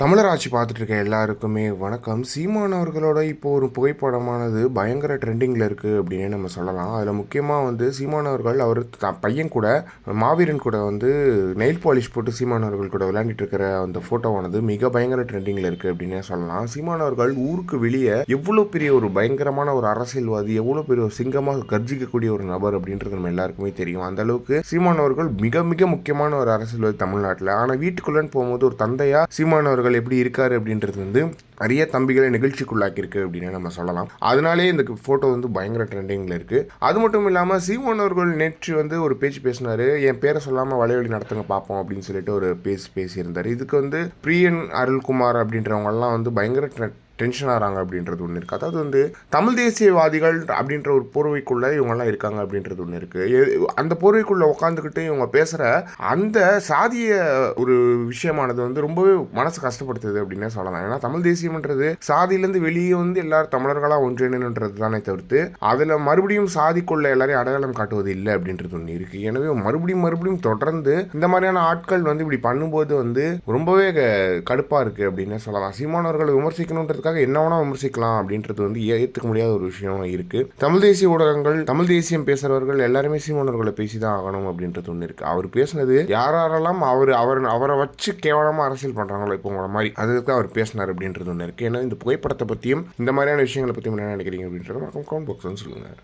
தமிழராட்சி பார்த்துட்டு இருக்க எல்லாருக்குமே வணக்கம். சீமான் அவர்களோட இப்போ ஒரு புகைப்படமானது பயங்கர ட்ரெண்டிங்கில் இருக்குது அப்படின்னு நம்ம சொல்லலாம். அதில் முக்கியமாக வந்து சீமான் அவர்கள் அவர் பையன் கூட மாவீரன் கூட வந்து நெயில் பாலிஷ் போட்டு சீமான் அவர்கள் கூட விளையாண்டுட்டு இருக்கிற அந்த ஃபோட்டோவானது மிக பயங்கர ட்ரெண்டிங்கில் இருக்குது அப்படின்னே சொல்லலாம். சீமான் அவர்கள் ஊருக்கு வெளியே எவ்வளோ பெரிய ஒரு பயங்கரமான ஒரு அரசியல்வாதி எவ்வளோ பெரிய ஒரு சிங்கமாக கர்ஜிக்கக்கூடிய ஒரு நபர் அப்படின்றது நம்ம எல்லாருக்குமே தெரியும். அந்த அளவுக்கு சீமான் அவர்கள் மிக மிக முக்கியமான ஒரு அரசியல்வாதி தமிழ்நாட்டில். ஆனால் வீட்டுக்குள்ளேன்னு போகும்போது ஒரு தந்தையாக சீமான் அவர்கள் எப்படி இருக்காரு அப்படின்றது வந்து நிறைய தம்பிகளை நிகழ்ச்சிக்குள்ளாக்கியிருக்கு அப்படின்னு நம்ம சொல்லலாம். அதனாலே இந்த ஃபோட்டோ வந்து பயங்கர ட்ரெண்டிங்கில் இருக்குது அது மட்டும் இல்லாமல் சிவன் அவர்கள் நேற்று வந்து ஒரு பேச்சு பேசினாரு. என் பேரை சொல்லாமல் வலைவழி நடத்துங்க பார்ப்போம் அப்படின்னு சொல்லிட்டு ஒரு பேசி பேசியிருந்தார். இதுக்கு வந்து பிரியன் அருள்குமார் அப்படின்றவங்கலாம் வந்து பயங்கர டென்ஷன் ஆகிறாங்க அப்படின்றது ஒன்று இருக்குது அதாவது வந்து தமிழ் தேசியவாதிகள் அப்படின்ற ஒரு போர்வைக்குள்ளே இவங்கெல்லாம் இருக்காங்க அப்படின்றது ஒன்று இருக்குது அந்த போர்வைக்குள்ளே உட்காந்துக்கிட்டு இவங்க பேசுகிற அந்த சாதிய ஒரு விஷயமானது வந்து ரொம்பவே மனசு கஷ்டப்படுத்துது அப்படின்னே சொல்லலாம். ஏன்னா தமிழ் தேசியம்ன்றது சாதியிலேருந்து வெளியே வந்து எல்லாரும் தமிழர்களாக ஒன்றிணைன்றது தானே தவிர்த்து அதில் மறுபடியும் சாதிக்குள்ள எல்லாரையும் அடையாளம் காட்டுவது இல்லை அப்படின்றது ஒன்று இருக்குது எனவே மறுபடியும் மறுபடியும் தொடர்ந்து இந்த மாதிரியான ஆட்கள் வந்து இப்படி பண்ணும்போது வந்து ரொம்பவே கடுப்பாக இருக்குது அப்படின்னே சொல்லலாம். சீமானவர்களை அதுக்காக என்ன வேணால் விமர்சிக்கலாம் அப்படின்றது வந்து ஏற்றுக்க முடியாத ஒரு விஷயம் இருக்குது தமிழ் தேசிய ஊடகங்கள் தமிழ் தேசியம் பேசுகிறவர்கள் எல்லாருமே சீமானவர்களை பேசி தான் ஆகணும் அப்படின்றது ஒன்று இருக்குது அவர் பேசுனது யார் யாரெல்லாம் அவர் அவர் அவரை வச்சு கேவலமாக அரசியல் பண்ணுறாங்களோ இப்போ உங்களை மாதிரி அதுக்கு அவர் பேசினார் அப்படின்றது ஒன்று இருக்குது ஏன்னா இந்த புகைப்படத்தை பற்றியும் இந்த மாதிரியான விஷயங்களை பற்றியும் என்ன நினைக்கிறீங்க அப்படின்றத கமெண்ட் பாக்ஸ் வந்து சொல்லுங்கள்